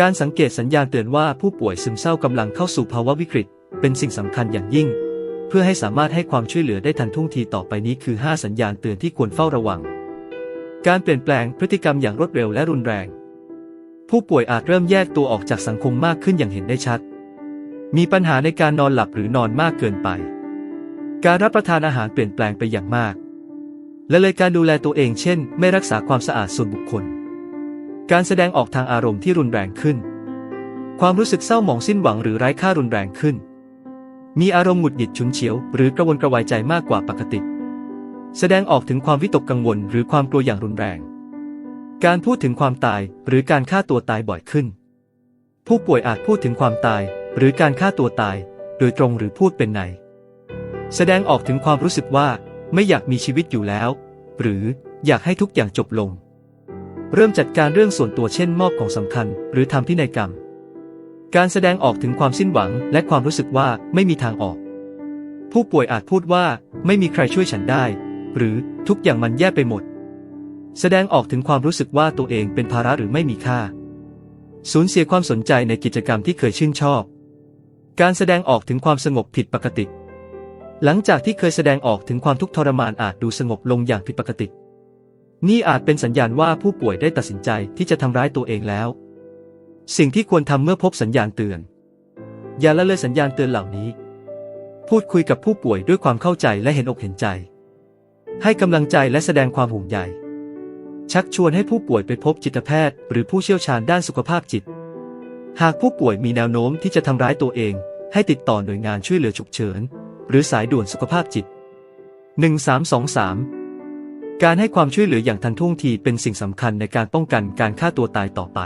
การสังเกตสัญญาณเตือนว่าผู้ป่วยซึมเศร้ากำลังเข้าสู่ภาวะวิกฤต เป็นสิ่งสำคัญอย่างยิ่ง เพื่อให้สามารถให้ความช่วยเหลือได้ทันท่วงทีต่อไปนี้คือ 5 สัญญาณเตือนที่ควรเฝ้าระวัง การเปลี่ยนแปลงพฤติกรรมอย่างรวดเร็วและรุนแรง ผู้ป่วยอาจเริ่มแยกตัวออกจากสังคมมากขึ้นอย่างเห็นได้ชัด มีปัญหาในการนอนหลับหรือนอนมากเกินไป การรับประทานอาหารเปลี่ยนแปลงไปอย่างมาก และเลยการดูแลตัวเองเช่น ไม่รักษาความสะอาดส่วนบุคคล การแสดงออกทางอารมณ์ที่รุนแรงขึ้น ความรู้สึกเศร้าหมองสิ้นหวังหรือไร้ค่ารุนแรงขึ้น มีอารมณ์หงุดหงิดฉุนเฉียว หรือกระวนกระวายใจมากกว่าปกติ แสดงออกถึงความวิตกกังวล หรือความกลัวอย่างรุนแรง การพูดถึงความตายหรือการฆ่าตัวตายบ่อยขึ้น ผู้ป่วยอาจพูดถึงความตาย หรือการฆ่าตัวตาย โดยตรงหรือพูดเป็นใน แสดงออกถึงความรู้สึกว่าไม่อยากมีชีวิตอยู่แล้ว หรืออยากให้ทุกอย่างจบลง เริ่มจัดการเรื่องส่วนตัวเช่นมอบของสำคัญ หรือทำพินัยกรรม การแสดงออกถึงความสิ้นหวังและความรู้สึกว่าไม่มีทางออก ผู้ป่วยอาจพูดว่าไม่มีใครช่วยฉันได้ หรือทุกอย่างมันแย่ไปหมด แสดงออกถึงความรู้สึกว่าตัวเองเป็นภาระหรือไม่มีค่า สูญเสียความสนใจในกิจกรรมที่เคยชื่นชอบ การแสดงออกถึงความสงบผิดปกติ หลังจากที่เคยแสดงออกถึงความทุกข์ทรมานอาจดูสงบลงอย่างผิดปกติ นี่อาจเป็นสัญญาณว่าผู้ป่วยได้ตัดสินใจที่จะทำร้ายตัวเองแล้ว สิ่งที่ควรทำเมื่อพบสัญญาณเตือน อย่าละเลยสัญญาณเตือนเหล่านี้ พูดคุยกับผู้ป่วยด้วยความเข้าใจและเห็นอกเห็นใจ ให้กำลังใจและแสดงความห่วงใย ชักชวนให้ผู้ป่วยไปพบจิตแพทย์ หรือผู้เชี่ยวชาญด้านสุขภาพจิต หากผู้ป่วยมีแนวโน้มที่จะทำร้ายตัวเอง ให้ติดต่อหน่วยงานช่วยเหลือฉุกเฉิน หรือสายด่วนสุขภาพจิต 1323 การให้ความช่วยเหลืออย่างทันท่วงทีเป็นสิ่งสำคัญในการป้องกันการฆ่าตัวตายต่อไป